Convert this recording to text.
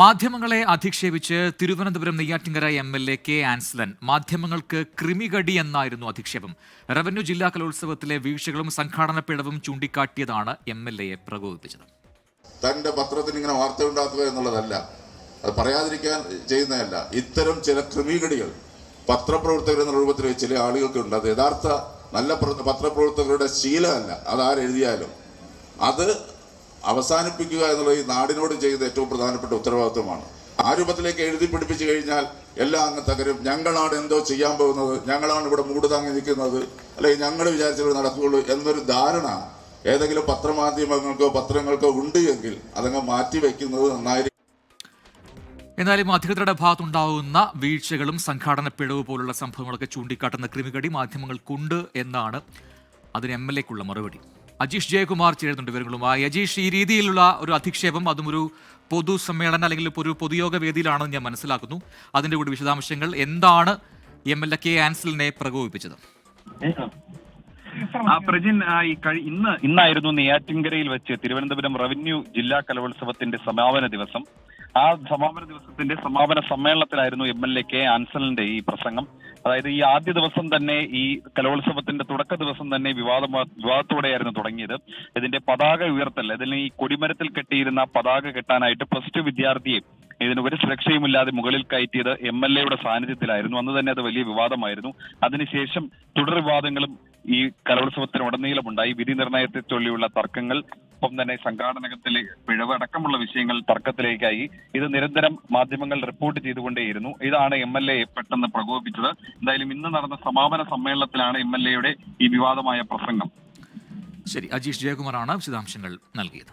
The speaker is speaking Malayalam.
മാധ്യമങ്ങളെ അധിക്ഷേപിച്ച് Thiruvananthapuram Neyyattinkara M L A K Ansalan മാധ്യമങ്ങൾക്ക് ക്രിമികടി എന്നായിരുന്നു അധിക്ഷേപം. റവന്യൂ ജില്ലാ കലോത്സവത്തിലെ വീഴ്ചകളും സംഘാടന പിഴവും ചൂണ്ടിക്കാട്ടിയതാണ് എം എൽ എയെ പ്രകോപിപ്പിച്ചത്. തന്റെ പത്രത്തിന് ഇങ്ങനെ വാർത്ത ഉണ്ടാക്കുക എന്നുള്ളതല്ല അത് പറയാതിരിക്കാൻ ചെയ്യുന്നതല്ല. ഇത്തരം ചില ക്രിമികടികൾ പത്രപ്രവർത്തകർ എന്ന രൂപത്തിൽ ചില ആളുകൾക്കുണ്ട്. അത് യഥാർത്ഥ നല്ല പത്രപ്രവർത്തകരുടെ ശീലമല്ല. അത് ആരെഴുതിയാലും അത് അവസാനിപ്പിക്കുക എന്നുള്ളത് ഈ നാടിനോട് ചെയ്യുന്ന ഏറ്റവും പ്രധാനപ്പെട്ട ഉത്തരവാദിത്വമാണ്. ആ രൂപത്തിലേക്ക് എഴുതി പിടിപ്പിച്ചു കഴിഞ്ഞാൽ എല്ലാം തകരും. ഞങ്ങളാണ് എന്തോ ചെയ്യാൻ പോകുന്നത്. ഞങ്ങളാണ് ഇവിടെ മൂട് താങ്ങി നിൽക്കുന്നത്. അല്ലെങ്കിൽ ഞങ്ങൾ വിചാരിച്ചത് നടക്കുകയുള്ളൂ എന്നൊരു ധാരണ ഏതെങ്കിലും പത്രമാധ്യമങ്ങൾക്കോ പത്രങ്ങൾക്കോ ഉണ്ട് എങ്കിൽ അതങ്ങ് മാറ്റി വയ്ക്കുന്നത് നന്നായിരിക്കും. എന്നാൽ എന്നാലും അധികൃതരുടെ ഭാഗത്തുണ്ടാവുന്ന വീഴ്ചകളും സംഘാടന പിഴവ് പോലുള്ള സംഭവങ്ങളൊക്കെ ചൂണ്ടിക്കാട്ടുന്ന ക്രിമികടി മാധ്യമങ്ങൾക്കുണ്ട് എന്നാണ് അതിന് എം എൽ എക്കുള്ള മറുപടി. അജീഷ് ജയകുമാർ ചേരുന്നുണ്ട് വിവരങ്ങളുമായി അജീഷ് ഈ രീതിയിലുള്ള ഒരു അധിക്ഷേപം അതും ഒരു പൊതുസമ്മേളനം അല്ലെങ്കിൽ ഇപ്പോൾ ഒരു പൊതുയോഗ വേദിയിലാണെന്ന് ഞാൻ മനസ്സിലാക്കുന്നു. അതിന്റെ കൂടി വിശദാംശങ്ങൾ എന്താണ് എം എൽ എ കെ ആൻസലിനെ പ്രകോപിപ്പിച്ചത്? പ്രജിൻ ഇന്ന് ഇന്നായിരുന്നു നെയ്യാറ്റിൻകരയിൽ വെച്ച് തിരുവനന്തപുരം റവന്യൂ ജില്ലാ കലോത്സവത്തിന്റെ സമാപന ദിവസം. ആ സമാപന ദിവസത്തിന്റെ സമാപന സമ്മേളനത്തിലായിരുന്നു എം എൽ എ കെ ആൻസലിന്റെ ഈ പ്രസംഗം. അതായത് ഈ ആദ്യ ദിവസം തന്നെ ഈ കലോത്സവത്തിന്റെ തുടക്ക ദിവസം തന്നെ വിവാദ വിവാദത്തോടെയായിരുന്നു തുടങ്ങിയത്. ഇതിന്റെ പതാക ഉയർത്തൽ ഇതിന് ഈ കൊടിമരത്തിൽ കെട്ടിയിരുന്ന പതാക കെട്ടാനായിട്ട് പ്ലസ് ടു വിദ്യാർത്ഥിയെ ഇതിന് ഒരു സുരക്ഷയുമില്ലാതെ മുകളിൽ കയറ്റിയത് എം എൽ എയുടെ സാന്നിധ്യത്തിലായിരുന്നു. അന്ന് തന്നെ അത് വലിയ വിവാദമായിരുന്നു. അതിനുശേഷം തുടർ വിവാദങ്ങളും ഈ കലോത്സവത്തിന് ഉടനീളമുണ്ടായി. വിധി നിർണയത്തെ ചൊല്ലിയുള്ള തർക്കങ്ങൾ ഒപ്പം തന്നെ സംഘാടനത്തിലെ പിഴവ് അടക്കമുള്ള വിഷയങ്ങൾ തർക്കത്തിലേക്കായി ഇത് നിരന്തരം മാധ്യമങ്ങൾ റിപ്പോർട്ട് ചെയ്തുകൊണ്ടേയിരുന്നു. ഇതാണ് എം എൽ എ പെട്ടെന്ന് പ്രകോപിപ്പിച്ചത്. എന്തായാലും ഇന്ന് നടന്ന സമാപന സമ്മേളനത്തിലാണ് എം എൽ എയുടെ ഈ വിവാദമായ പ്രസംഗം. ശരി അജീഷ് ജയകുമാറാണ് വിശദാംശങ്ങൾ നൽകിയത്.